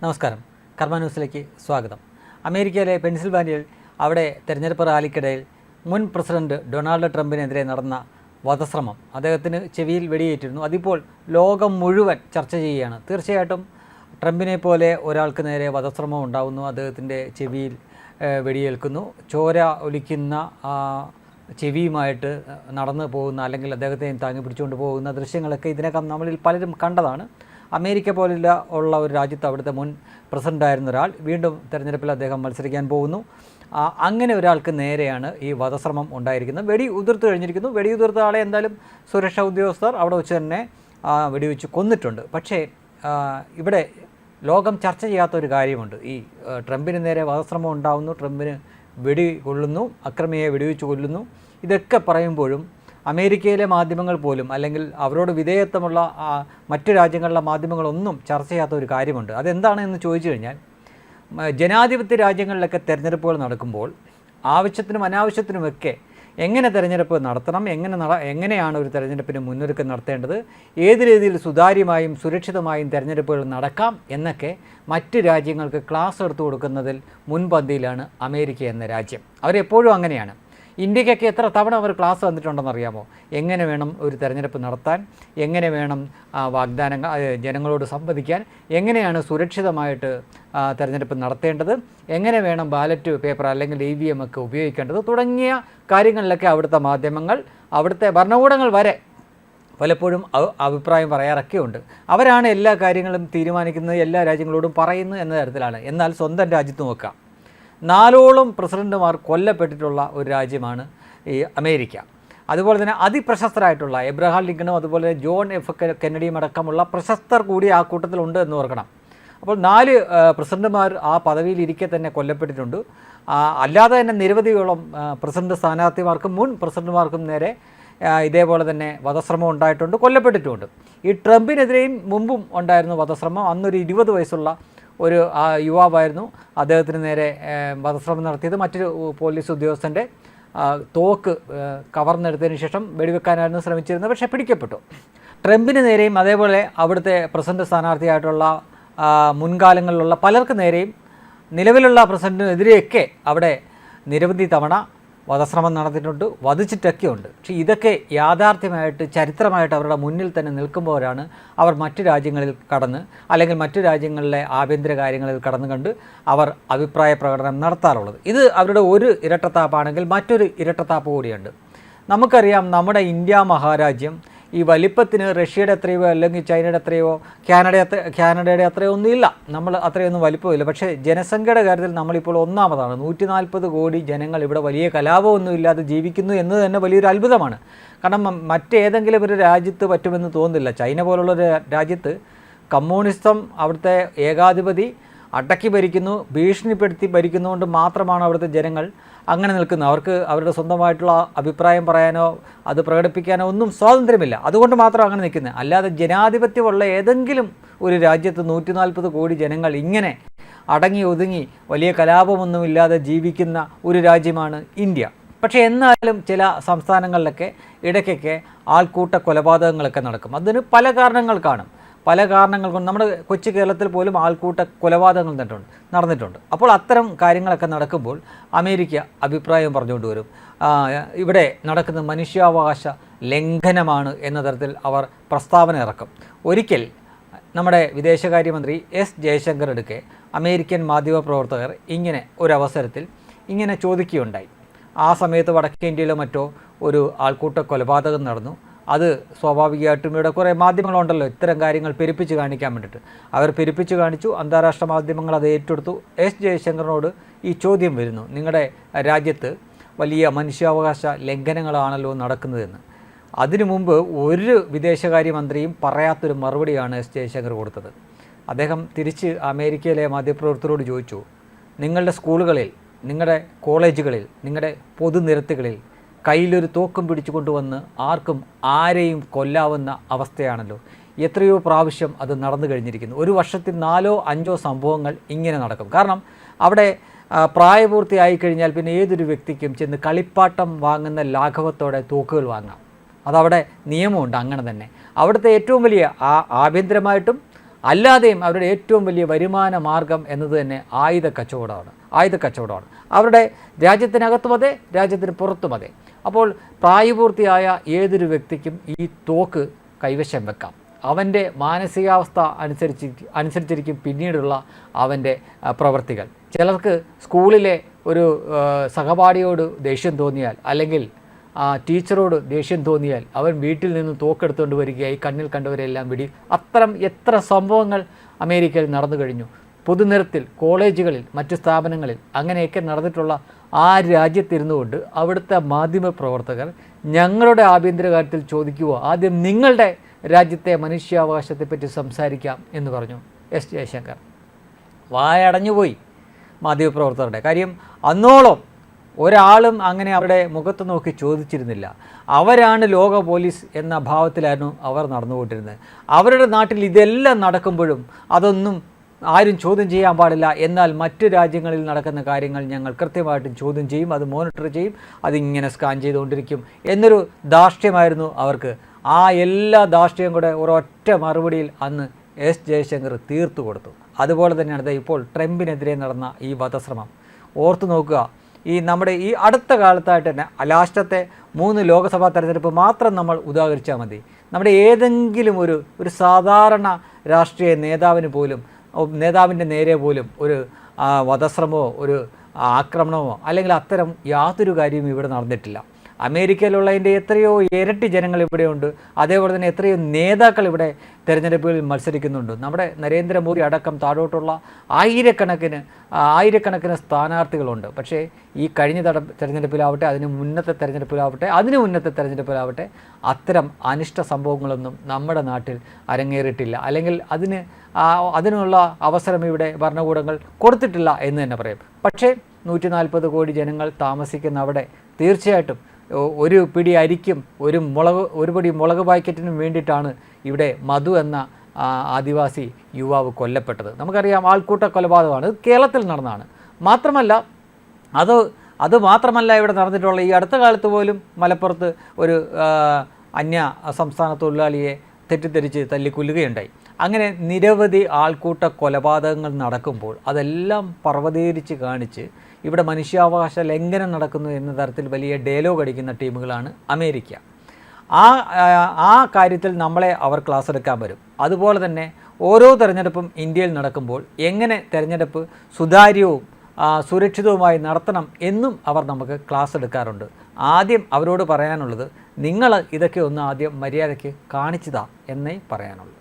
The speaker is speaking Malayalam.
നമസ്കാരം. കർമ്മ ന്യൂസിലേക്ക് സ്വാഗതം. അമേരിക്കയിലെ പെൻസിൽവാനിയയിൽ അവിടെ തെരഞ്ഞെടുപ്പ് റാലിക്കിടയിൽ മുൻ പ്രസിഡന്റ് ഡൊണാൾഡ് ട്രംപിനെതിരെ നടന്ന വധശ്രമം അദ്ദേഹത്തിന് ചെവിയിൽ വെടിയേറ്റിരുന്നു. അതിപ്പോൾ ലോകം മുഴുവൻ ചർച്ച ചെയ്യുകയാണ്. തീർച്ചയായിട്ടും ട്രംപിനെ പോലെ ഒരാൾക്ക് നേരെ വധശ്രമം ഉണ്ടാകുന്നു അദ്ദേഹത്തിന്റെ ചെവിയിൽ വെടിയേൽക്കുന്നു. ചോര ഒലിക്കുന്ന ചെവിയുമായിട്ട് നടന്നു പോകുന്ന അല്ലെങ്കിൽ അദ്ദേഹത്തെ താങ്ങി പിടിച്ചുകൊണ്ട് പോകുന്ന ദൃശ്യങ്ങളൊക്കെ ഇതിനകം നമ്മളിൽ പലരും കണ്ടതാണ്. അമേരിക്ക പോലുള്ള ഉള്ള ഒരു രാജ്യത്ത് അവിടുത്തെ മുൻ പ്രസിഡന്റായിരുന്ന ഒരാൾ. വീണ്ടും തെരഞ്ഞെടുപ്പിൽ അദ്ദേഹം മത്സരിക്കാൻ പോകുന്നു. അങ്ങനെ ഒരാൾക്ക് നേരെയാണ് ഈ വധശ്രമം ഉണ്ടായിരിക്കുന്നത്. വെടി ഉതിർത്ത് കഴിഞ്ഞിരിക്കുന്നു. വെടി ഉതിർത്ത ആളെ എന്തായാലും സുരക്ഷാ ഉദ്യോഗസ്ഥർ അവിടെ വെച്ച് തന്നെ വെടിവെച്ച് കൊന്നിട്ടുണ്ട്. പക്ഷേ ഇവിടെ ലോകം ചർച്ച ചെയ്യാത്ത ഒരു കാര്യമുണ്ട്. ഈ ട്രംപിന് നേരെ വധശ്രമം ഉണ്ടാവുന്നു. ട്രംപിന് വെടി കൊള്ളുന്നു. അക്രമിയെ വെടിവെച്ച് കൊല്ലുന്നു. ഇതൊക്കെ പറയുമ്പോഴും അമേരിക്കയിലെ മാധ്യമങ്ങൾ പോലും അല്ലെങ്കിൽ അവരോട് വിധേയത്വമുള്ള മറ്റു രാജ്യങ്ങളിലെ മാധ്യമങ്ങളൊന്നും ചർച്ച ചെയ്യാത്ത ഒരു കാര്യമുണ്ട്. അതെന്താണ് എന്ന് ചോദിച്ചു കഴിഞ്ഞാൽ ജനാധിപത്യ രാജ്യങ്ങളിലൊക്കെ തെരഞ്ഞെടുപ്പുകൾ നടക്കുമ്പോൾ ആവശ്യത്തിനും അനാവശ്യത്തിനുമൊക്കെ എങ്ങനെ തിരഞ്ഞെടുപ്പ് നടത്തണം എങ്ങനെ നട എങ്ങനെയാണ് ഒരു തിരഞ്ഞെടുപ്പിന് മുന്നൊരുക്കം നടത്തേണ്ടത് ഏത് രീതിയിൽ സുതാര്യമായും സുരക്ഷിതമായും തിരഞ്ഞെടുപ്പുകൾ നടക്കാം എന്നൊക്കെ മറ്റ് രാജ്യങ്ങൾക്ക് ക്ലാസ് എടുത്തു കൊടുക്കുന്നതിൽ മുൻപന്തിയിലാണ് അമേരിക്ക എന്ന രാജ്യം. അവരെപ്പോഴും അങ്ങനെയാണ്. ഇന്ത്യക്കൊക്കെ എത്ര തവണ അവർ ക്ലാസ് വന്നിട്ടുണ്ടെന്ന് അറിയാമോ? എങ്ങനെ വേണം ഒരു തെരഞ്ഞെടുപ്പ് നടത്താൻ? എങ്ങനെ വേണം വാഗ്ദാനങ്ങൾ ജനങ്ങളോട് സംവദിക്കാൻ? എങ്ങനെയാണ് സുരക്ഷിതമായിട്ട് തിരഞ്ഞെടുപ്പ് നടത്തേണ്ടത്? എങ്ങനെ വേണം ബാലറ്റ് പേപ്പർ അല്ലെങ്കിൽ ഇ വി എം ഒക്കെ ഉപയോഗിക്കേണ്ടത്? തുടങ്ങിയ കാര്യങ്ങളിലൊക്കെ അവിടുത്തെ മാധ്യമങ്ങൾ അവിടുത്തെ ഭരണകൂടങ്ങൾ വരെ പലപ്പോഴും അഭിപ്രായം പറയാറൊക്കെ ഉണ്ട് അവരാണ് എല്ലാ കാര്യങ്ങളും തീരുമാനിക്കുന്നത് എല്ലാ രാജ്യങ്ങളോടും പറയുന്നത് എന്ന തരത്തിലാണ്. എന്നാൽ സ്വന്തം രാജ്യത്ത് നോക്കാം. നാലോളം പ്രസിഡന്റുമാർ കൊല്ലപ്പെട്ടിട്ടുള്ള ഒരു രാജ്യമാണ് ഈ അമേരിക്ക. അതുപോലെ തന്നെ അതിപ്രശസ്തരായിട്ടുള്ള എബ്രഹാം ലിങ്കണും അതുപോലെ ജോൺ എഫ് കെന്നഡിയും അടക്കമുള്ള പ്രശസ്തർ കൂടി ആ കൂട്ടത്തിലുണ്ട് എന്ന് ഓർക്കണം. അപ്പോൾ നാല് പ്രസിഡന്റുമാർ ആ പദവിയിൽ ഇരിക്കെ തന്നെ കൊല്ലപ്പെട്ടിട്ടുണ്ട്. അല്ലാതെ തന്നെ നിരവധിയോളം പ്രസിഡന്റ് സ്ഥാനാർത്ഥിമാർക്കും മുൻ പ്രസിഡന്റുമാർക്കും നേരെ ഇതേപോലെ തന്നെ വധശ്രമം ഉണ്ടായിട്ടുണ്ട് കൊല്ലപ്പെട്ടിട്ടുമുണ്ട് ഈ ട്രംപിനെതിരെയും മുമ്പും ഉണ്ടായിരുന്നു വധശ്രമം അന്നൊരു ഇരുപത് വയസ്സുള്ള ഒരു യുവാവായിരുന്നു. അദ്ദേഹത്തിന് നേരെ വധശ്രമം നടത്തിയത്. മറ്റൊരു പോലീസ് ഉദ്യോഗസ്ഥന്റെ തോക്ക് കവർന്നെടുത്തതിന് ശേഷം വെടിവെക്കാനായിരുന്നു ശ്രമിച്ചിരുന്നത്. പക്ഷേ പിടിക്കപ്പെട്ടു. ട്രംപിന് നേരെയും അതേപോലെ അവിടുത്തെ പ്രസിഡന്റ് സ്ഥാനാർത്ഥിയായിട്ടുള്ള മുൻകാലങ്ങളിലുള്ള പലർക്ക് നേരെയും നിലവിലുള്ള പ്രസിഡന്റിനെതിരെയൊക്കെ അവിടെ നിരവധി തവണ വധശ്രമം നടന്നിട്ടുണ്ട് വധിച്ചിട്ടൊക്കെ ഉണ്ട് പക്ഷേ ഇതൊക്കെ യാഥാർത്ഥ്യമായിട്ട് ചരിത്രമായിട്ട് അവരുടെ മുന്നിൽ തന്നെ നിൽക്കുമ്പോഴാണ് അവർ മറ്റു രാജ്യങ്ങളിൽ കടന്ന് അല്ലെങ്കിൽ മറ്റു രാജ്യങ്ങളിലെ ആഭ്യന്തര കാര്യങ്ങളിൽ കടന്നു കണ്ട് അവർ അഭിപ്രായ പ്രകടനം നടത്താറുള്ളത്. ഇത് അവരുടെ ഒരു ഇരട്ടത്താപ്പാണെങ്കിൽ മറ്റൊരു ഇരട്ടത്താപ്പ് കൂടിയുണ്ട്. നമുക്കറിയാം നമ്മുടെ ഇന്ത്യ മഹാരാജ്യം ഈ വലിപ്പത്തിന് റഷ്യയുടെ അത്രയോ അല്ലെങ്കിൽ ചൈനയുടെ അത്രയോ കാനഡ കാനഡയുടെ അത്രയോ ഒന്നും ഇല്ല. നമ്മൾ അത്രയൊന്നും വലിപ്പമില്ല. പക്ഷേ ജനസംഖ്യയുടെ കാര്യത്തിൽ നമ്മളിപ്പോൾ ഒന്നാമതാണ്. നൂറ്റി നാൽപ്പത് കോടി ജനങ്ങൾ ഇവിടെ വലിയ കലാപമൊന്നും ഇല്ലാതെ ജീവിക്കുന്നു എന്ന് തന്നെ വലിയൊരു അത്ഭുതമാണ്. കാരണം മറ്റേതെങ്കിലും ഒരു രാജ്യത്ത് പറ്റുമെന്ന് തോന്നുന്നില്ല. ചൈന പോലുള്ള രാജ്യത്ത് കമ്മ്യൂണിസം അവിടുത്തെ ഏകാധിപതി അടക്കി ഭരിക്കുന്നു ഭീഷണിപ്പെടുത്തി ഭരിക്കുന്നതുകൊണ്ട് മാത്രമാണ് അവിടുത്തെ ജനങ്ങൾ അങ്ങനെ നിൽക്കുന്നത്. അവർക്ക് അവരുടെ സ്വന്തമായിട്ടുള്ള അഭിപ്രായം പറയാനോ അത് പ്രകടിപ്പിക്കാനോ ഒന്നും സ്വാതന്ത്ര്യമില്ല. അതുകൊണ്ട് മാത്രം അങ്ങനെ നിൽക്കുന്നത്. അല്ലാതെ ജനാധിപത്യമുള്ള ഏതെങ്കിലും ഒരു രാജ്യത്ത് നൂറ്റി നാൽപ്പത് കോടി ജനങ്ങൾ ഇങ്ങനെ അടങ്ങി ഒതുങ്ങി വലിയ കലാപമൊന്നുമില്ലാതെ ജീവിക്കുന്ന ഒരു രാജ്യമാണ് ഇന്ത്യ. പക്ഷേ എന്നാലും ചില സംസ്ഥാനങ്ങളിലൊക്കെ ഇടയ്ക്കൊക്കെ ആൾക്കൂട്ട കൊലപാതകങ്ങളൊക്കെ നടക്കും. അതിന് പല കാരണങ്ങൾ കാണും. പല കാരണങ്ങൾ കൊണ്ട് നമ്മുടെ കൊച്ചു കേരളത്തിൽ പോലും ആൾക്കൂട്ട കൊലപാതകങ്ങൾ നടന്നിട്ടുണ്ട് നടന്നിട്ടുണ്ട്. അപ്പോൾ അത്തരം കാര്യങ്ങളൊക്കെ നടക്കുമ്പോൾ അമേരിക്ക അഭിപ്രായം പറഞ്ഞുകൊണ്ട് വരും. ഇവിടെ നടക്കുന്ന മനുഷ്യാവകാശ ലംഘനമാണ് എന്ന തരത്തിൽ അവർ പ്രസ്താവന ഇറക്കും. ഒരിക്കൽ നമ്മുടെ വിദേശകാര്യമന്ത്രി എസ് ജയശങ്കർ എടുക്കെ അമേരിക്കൻ മാധ്യമപ്രവർത്തകർ ഇങ്ങനെ ഒരു അവസരത്തിൽ ഇങ്ങനെ ചോദിക്കുകയുണ്ടായി. ആ സമയത്ത് വടക്കേ ഇന്ത്യയിലോ മറ്റോ ഒരു ആൾക്കൂട്ട കൊലപാതകം നടന്നു. അത് സ്വാഭാവികമായിട്ടും ഇവിടെ കുറേ മാധ്യമങ്ങളുണ്ടല്ലോ. ഇത്തരം കാര്യങ്ങൾ പെരുപ്പിച്ച് കാണിക്കാൻ വേണ്ടിയിട്ട്. അവർ പെരുപ്പിച്ച് കാണിച്ചു. അന്താരാഷ്ട്ര മാധ്യമങ്ങൾ അത് ഏറ്റെടുത്തു. എസ് ജയശങ്കറിനോട് ഈ ചോദ്യം വരുന്നു. നിങ്ങളുടെ രാജ്യത്ത് വലിയ മനുഷ്യാവകാശ ലംഘനങ്ങളാണല്ലോ നടക്കുന്നതെന്ന്. അതിനു മുമ്പ് ഒരു വിദേശകാര്യമന്ത്രിയും പറയാത്തൊരു മറുപടിയാണ് എസ് ജയശങ്കർ കൊടുത്തത്. അദ്ദേഹം തിരിച്ച് അമേരിക്കയിലെ മാധ്യമപ്രവർത്തകരോട് ചോദിച്ചു നിങ്ങളുടെ സ്കൂളുകളിൽ നിങ്ങളുടെ കോളേജുകളിൽ നിങ്ങളുടെ പൊതുനിരത്തുകളിൽ കയ്യിലൊരു തോക്കും പിടിച്ചു കൊണ്ടുവന്ന് ആർക്കും ആരെയും കൊല്ലാവുന്ന അവസ്ഥയാണല്ലോ. എത്രയോ പ്രാവശ്യം അത് നടന്നു കഴിഞ്ഞിരിക്കുന്നു. ഒരു വർഷത്തിൽ നാലോ അഞ്ചോ സംഭവങ്ങൾ ഇങ്ങനെ നടക്കും. കാരണം അവിടെ പ്രായപൂർത്തിയായി കഴിഞ്ഞാൽ പിന്നെ ഏതൊരു വ്യക്തിക്കും ചെന്ന് കളിപ്പാട്ടം വാങ്ങുന്ന ലാഘവത്തോടെ തോക്കുകൾ വാങ്ങാം. അതവിടെ നിയമമുണ്ട് അങ്ങനെ തന്നെ. അവിടുത്തെ ഏറ്റവും വലിയ ആ ആഭ്യന്തരമായിട്ടും അല്ലാതെയും അവരുടെ ഏറ്റവും വലിയ വരുമാന മാർഗം എന്നത് തന്നെ ആയുധ കച്ചവടമാണ്. ആയുധ കച്ചവടമാണ്. അവരുടെ രാജ്യത്തിനകത്തും അതെ രാജ്യത്തിന് പുറത്തും അതെ. അപ്പോൾ പ്രായപൂർത്തിയായ ഏതൊരു വ്യക്തിക്കും ഈ തോക്ക് കൈവശം വെക്കാം. അവന്റെ മാനസികാവസ്ഥ അനുസരിച്ച് അനുസരിച്ചിരിക്കും പിന്നീടുള്ള അവന്റെ പ്രവൃത്തികൾ ചിലർക്ക് സ്കൂളിലെ ഒരു സഹപാഠിയോട് ദേഷ്യം തോന്നിയാൽ അല്ലെങ്കിൽ ആ ടീച്ചറോട് ദേഷ്യം തോന്നിയാൽ അവൻ വീട്ടിൽ നിന്ന് തോക്കെടുത്തുകൊണ്ട് വരികയായി കണ്ണിൽ കണ്ടവരെല്ലാം വിടി. അത്തരം എത്ര സംഭവങ്ങൾ അമേരിക്കയിൽ നടന്നു കഴിഞ്ഞു. പൊതുനിരത്തിൽ കോളേജുകളിൽ മറ്റ് സ്ഥാപനങ്ങളിൽ അങ്ങനെയൊക്കെ നടന്നിട്ടുള്ള ആ രാജ്യത്തിരുന്നു കൊണ്ട് അവിടുത്തെ മാധ്യമ പ്രവർത്തകർ ഞങ്ങളുടെ ആഭ്യന്തര കാര്യത്തിൽ ചോദിക്കുക ആദ്യം നിങ്ങളുടെ രാജ്യത്തെ മനുഷ്യാവകാശത്തെപ്പറ്റി സംസാരിക്കാം എന്ന് പറഞ്ഞു എസ് ജയശങ്കർ. വായടഞ്ഞുപോയി മാധ്യമപ്രവർത്തകരുടെ കാര്യം. അന്നോളം ഒരാളും അങ്ങനെ അവരുടെ മുഖത്ത് നോക്കി ചോദിച്ചിരുന്നില്ല. അവരാണ് ലോക പോലീസ് എന്ന ഭാവത്തിലായിരുന്നു അവർ നടന്നുകൊണ്ടിരുന്നത്. അവരുടെ നാട്ടിൽ ഇതെല്ലാം നടക്കുമ്പോഴും അതൊന്നും ആരും ചോദ്യം ചെയ്യാൻ പാടില്ല. എന്നാൽ മറ്റ് രാജ്യങ്ങളിൽ നടക്കുന്ന കാര്യങ്ങൾ ഞങ്ങൾ കൃത്യമായിട്ടും ചോദ്യം ചെയ്യും അത് മോണിറ്റർ ചെയ്യും അതിങ്ങനെ സ്കാൻ ചെയ്തുകൊണ്ടിരിക്കും എന്നൊരു ധാർഷ്ട്യമായിരുന്നു അവർക്ക്. ആ എല്ലാ ധാർഷ്ട്യം കൂടെ ഒരൊറ്റ മറുപടിയിൽ അന്ന് എസ് ജയശങ്കർ തീർത്തു കൊടുത്തു. അതുപോലെ തന്നെയാണ് ഇപ്പോൾ ട്രംപിനെതിരെ നടന്ന ഈ വധശ്രമം. ഓർത്തു നോക്കുക ഈ നമ്മുടെ ഈ അടുത്ത കാലത്തായിട്ട് തന്നെ ലാസ്റ്റത്തെ മൂന്ന് ലോക്സഭാ തെരഞ്ഞെടുപ്പ് മാത്രം നമ്മൾ ഉദാഹരിച്ചാൽ മതി. നമ്മുടെ ഏതെങ്കിലും ഒരു ഒരു സാധാരണ രാഷ്ട്രീയ നേതാവിന് പോലും നേതാവിന്റെ നേരെ പോലും ഒരു വധശ്രമമോ ഒരു ആക്രമണമോ അല്ലെങ്കിൽ അത്തരം യാതൊരു കാര്യവും ഇവിടെ നടന്നിട്ടില്ല. അമേരിക്കയിലുള്ളതിന്റെ എത്രയോ ഇരട്ടി ജനങ്ങൾ ഇവിടെയുണ്ട്. അതേപോലെ തന്നെ എത്രയോ നേതാക്കൾ ഇവിടെ തിരഞ്ഞെടുപ്പുകളിൽ മത്സരിക്കുന്നുണ്ട്. നമ്മുടെ നരേന്ദ്രമോദി അടക്കം താഴോട്ടുള്ള ആയിരക്കണക്കിന് ആയിരക്കണക്കിന് സ്ഥാനാർത്ഥികളുണ്ട്. പക്ഷേ ഈ കഴിഞ്ഞ തട തെരഞ്ഞെടുപ്പിലാവട്ടെ അതിന് മുന്നത്തെ തെരഞ്ഞെടുപ്പിലാവട്ടെ അതിന് മുന്നത്തെ തെരഞ്ഞെടുപ്പിലാവട്ടെ അത്തരം അനിഷ്ട സംഭവങ്ങളൊന്നും നമ്മുടെ നാട്ടിൽ അരങ്ങേറിയിട്ടില്ല. അല്ലെങ്കിൽ അതിന് അതിനുള്ള അവസരം ഇവിടെ ഭരണകൂടങ്ങൾ കൊടുത്തിട്ടില്ല എന്ന് തന്നെ പറയും. പക്ഷേ നൂറ്റി നാൽപ്പത് കോടി ജനങ്ങൾ താമസിക്കുന്ന അവിടെ തീർച്ചയായിട്ടും ഒരു പിടി അരിക്കും ഒരു മുളക് ഒരു പിടി മുളക് പാക്കറ്റിനും വേണ്ടിയിട്ടാണ് ഇവിടെ മധു എന്ന ആദിവാസി യുവാവ് കൊല്ലപ്പെട്ടത്. നമുക്കറിയാം ആൾക്കൂട്ട കൊലപാതകമാണ്. കേരളത്തിൽ നടന്നതാണ്. മാത്രമല്ല അത് അത് മാത്രമല്ല ഇവിടെ നടന്നിട്ടുള്ള ഈ അടുത്ത കാലത്ത് പോലും മലപ്പുറത്ത് ഒരു അന്യ സംസ്ഥാന തൊഴിലാളിയെ തെറ്റിദ്ധരിച്ച് തല്ലിക്കൊല്ലുകയുണ്ടായി. അങ്ങനെ നിരവധി ആൾക്കൂട്ട കൊലപാതകങ്ങൾ നടക്കുമ്പോൾ അതെല്ലാം പർവതീകരിച്ച് കാണിച്ച് ഇവിടെ മനുഷ്യാവകാശ ലംഘനം നടക്കുന്നു എന്ന തരത്തിൽ വലിയ ഡയലോഗ് അടിക്കുന്ന ടീമുകളാണ് അമേരിക്ക. ആ ആ, കാര്യത്തിൽ നമ്മളെ അവർ ക്ലാസ് എടുക്കാൻ വരും. അതുപോലെ തന്നെ ഓരോ തെരഞ്ഞെടുപ്പും ഇന്ത്യയിൽ നടക്കുമ്പോൾ എങ്ങനെ തെരഞ്ഞെടുപ്പ് സുതാര്യവും സുരക്ഷിതവുമായി നടത്തണം എന്നും അവർ നമുക്ക് ക്ലാസ് എടുക്കാറുണ്ട്. ആദ്യം അവരോട് പറയാനുള്ളത് നിങ്ങൾ ഇതൊക്കെ ഒന്ന് ആദ്യം മര്യാദയ്ക്ക് കാണിച്ചതാ എന്നേ പറയാനുള്ളൂ.